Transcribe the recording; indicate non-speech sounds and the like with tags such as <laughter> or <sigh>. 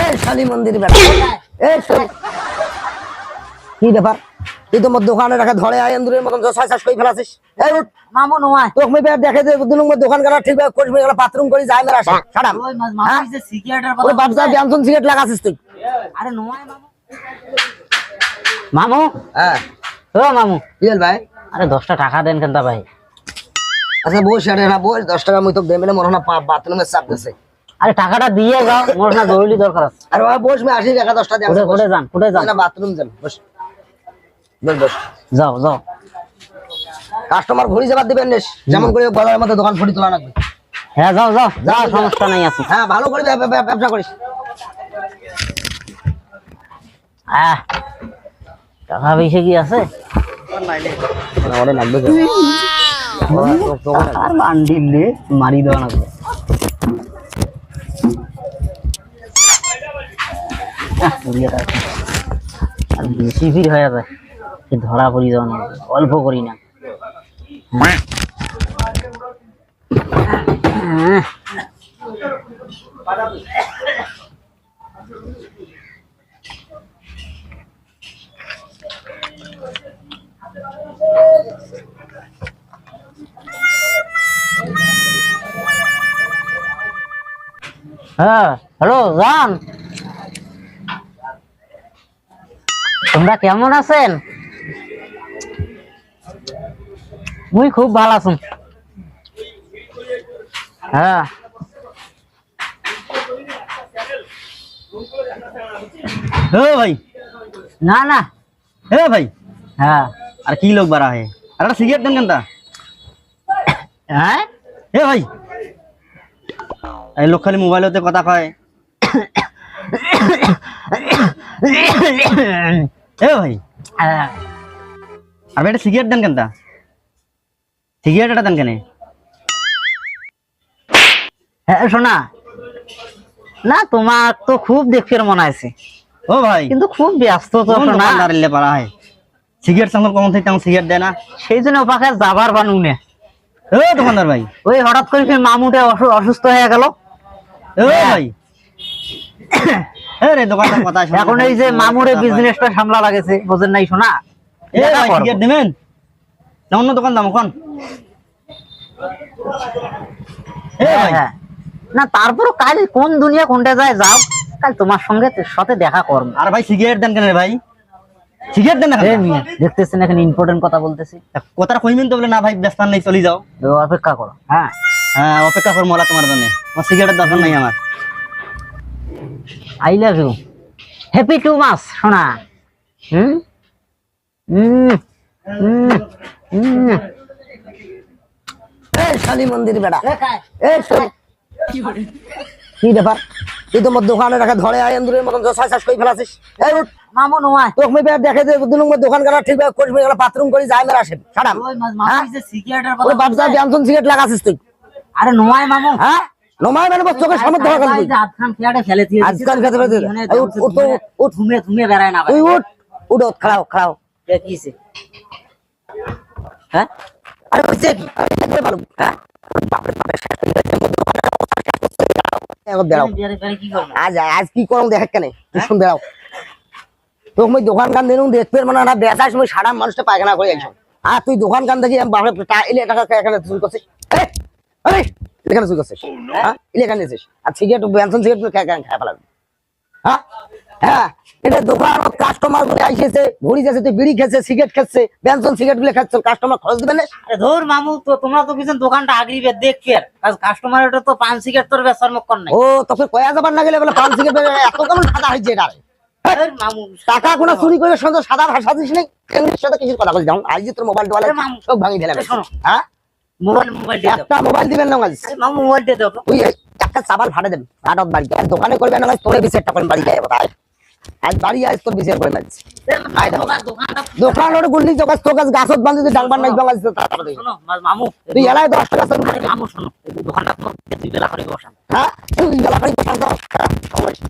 এই শালি মন্দির এই কি ব্যাপার? তুই তো মোর দোকানে রাখা ধরে আয় এন্দুরের মতন ছয় শ্বাস করে ফেলাছিস। এই উঠ। মামু নয় তোকে বের দেখে যে দুই দোকান করা ঠিক করবি গেলে বাথরুম করে যাই মেরা সাড়াম ওই মামু হ্যাঁ? যে সিগারেটের ওরে কথা বাপসা ব্যামসন সিগারেট লাগাছিস তুই। আরে নয় মামু। মামু? হ্যাঁ। ও মামু। কি ভাই? আরে দশটা টাকা দেন কেন ভাই? আচ্ছা বস আরে না বস দশ টাকা মুই দেবে না মনে হয় না বাথরুমের চাপ দিছে। আরে টাকাটা দিয়ে যাও মোর না জরুরি দরকার আছে। আর বাবা বস আসি টাকা দশটা দিয়ে কোটে যান কোটে যান? না বাথরুম যান বস। বস বস। যাও যাও। কাস্টমার ঘুরি যাবার দিবেন নেস যেমন করে বাজারের মধ্যে দোকান ফুটি তোলা লাগবে। হ্যাঁ যাও যাও যাও সমস্যা নাই আছে। হ্যাঁ ভালো করে ব্যব- ব্যব- ব্যবসা করিস। আহ টাকা বেশি কি আছে? আমাদের লাগবে। আর বান্ডিল রে মারি দেওয়া না আর বেশি ভিড় হয়ে যায় সে ধরা পড়ি দেওয়া না অল্প করি না হ্যাঁ। হ্যাঁ হ্যালো জান তোমরা কেমন আছেন? মুই খুব ভালো আছি। হ্যাঁ। হে ভাই। না না। হে ভাই। হ্যাঁ। আর কি লোক বাড়া হে? আর একটা সিগারেট দেন কেনটা? হ্যাঁ? হে ভাই। এই লোক খালি মোবাইলতে কথা কয়। <coughs> হে ভাই। হ্যাঁ। ভাই একটা সিগারেট দেন সিগারেট একটা দেন কেনে? হ্যাঁ শোনা না তোমার তো খুব দেখতে মনে আছে ও ভাই। কিন্তু খুব ব্যস্ত তো কোন শোনা দোকানদার পারা হয়? সিগারেট সঙ্গে কমন থেকে তেমন সিগারেট দেয় না? সেই জন্য ওপাকে যাবার বানুনে ও দোকানদার ভাই। ওই হঠাৎ করে মামুটা অসু- অসুস্থ হয়ে গেল। ও ভাই। এ রে দোকানদার কথা। এখন এই যে মামুরে বিজনেসটা সামলা লাগেছে বোঝেন নাই শোনা এ দেবেন না অন্য দোকান দাম হ্যাঁ, হ্যাঁ। না তারপরও কাল কোন দুনিয়া কোনটা যায় যাও। কাল তোমার সঙ্গে সাথে দেখা করব। আর ভাই সিগারেট দেন কেন ভাই? সিগারেট দেন না? দেখতেছেন এখন ইম্পর্টেন্ট কথা বলতেছি। কথাটা কইবেন তো বলে? না ভাই ব্যস্ত নেই চলে যাও। অপেক্ষা করো হ্যাঁ। হ্যাঁ অপেক্ষা করব মোলা তোমার জন্য। আমার সিগারেটের দরকার নাই আমার। I love you happy two মাস হুম শালি মন্দির বেটা কি ব্যাপার? তুই তো মোর দোকানে রাখা ধরে আয় এন্দুরের মতন ছয় শ্বাস করে ফেলাছিস। এই উঠ। মামু নয় তোকে মেয়ে বের দেখে দোকান করা ঠিক করে করবি গেলে বাথরুম করে যাই মেরা ওই? মামু সিগারেটের সিগারেট লাগাছিস তুই। আরে নয় মামু। হ্যাঁ? নমায় মানে বস চোখের সামনে ধরা গেল আজকাল খেয়াটে ফেলে দিয়ে আজকাল খেতে ফেলে দিয়ে- উঠ, উঠ ঘুমে ঘুমে বেড়ায় না তুই উঠ উঠ উঠ, খাড়াও খাড়াও। কে কিছে? হ্যাঁ? আরে হচ্ছে কি? আরে ভালো হ্যাঁ? বাপরে বাপরে শেষ হয়ে গেছে, মোর দোকানে অবস্থা শেষ করতে বেড়াও। এখন বেড়াও। বেড়ে বেড়ে কি করব? আজ আজ কি করম দেখ কেন শুন বেড়াও। তোকে মই দোকান কান দেখতে মানে না বেচার সময় সারা মানুষটা পায়খানা করে একজন। আর তুই দোকান কান দেখি বাপরে টা- ইলে টাকা এখানে করছিস এখানে চুরি করছিস হ্যাঁ এখানে নিয়েছিস আর সিগারেট বেনসন সিগারেট খাই খাই ফেলাবি। হ্যাঁ হ্যাঁ এটা দোকান কাস্টমারগুলো আইসেছে ঘুরি যাচ্ছে তুই বিড়ি খেছে সিগারেট খাচ্ছে বেনসন সিগারেটগুলো খাচ্ছে কাস্টমার খরচ দিবেন না? ধর মামু তো তোমরা তো কিছু দোকানটা আগরিবে দেখবে কাজ কাস্টমার এটা তো পান সিগারেট তোর বেচার মুখ কর নাই। ও তোকে কয়া যাবার না গেলে বলে পান সিগারেট এত কেমন সাদা হয়েছে এটা মামু টাকা কোনো চুরি করে সাদা ভাষা দিস নেই। সাথে কিছু কথা বলছি যেমন আজ তোর মোবাইল সব ভাঙি দিলাম শোনো। হ্যাঁ? মোবাইল মোবাইল দিয়ে দাও। একটা মোবাইল দিবেন না আজ আরে মামু মোবাইল দিয়ে দাও। তো। একটা সাবান ফাটে দেন ফাটত বাড়ি আর দোকানে করবে না তোরে বিচারটা করেন বাড়ি যাই আয় আজ বাড়ি আজ তোর বিচার করে মারছি দোকান- ওর গুন্ডি চোখ তোর কাছে গাছত বান্ধি তুই ডাংবার নাই বাংলাদেশ তারপরে শোনো মামু তুই এলাই দশ টাকা তোর মামু শোনো দোকানটা তো বেলা করে বসান হ্যাঁ? তুই গেলা করে বসান তো। সমস্যা।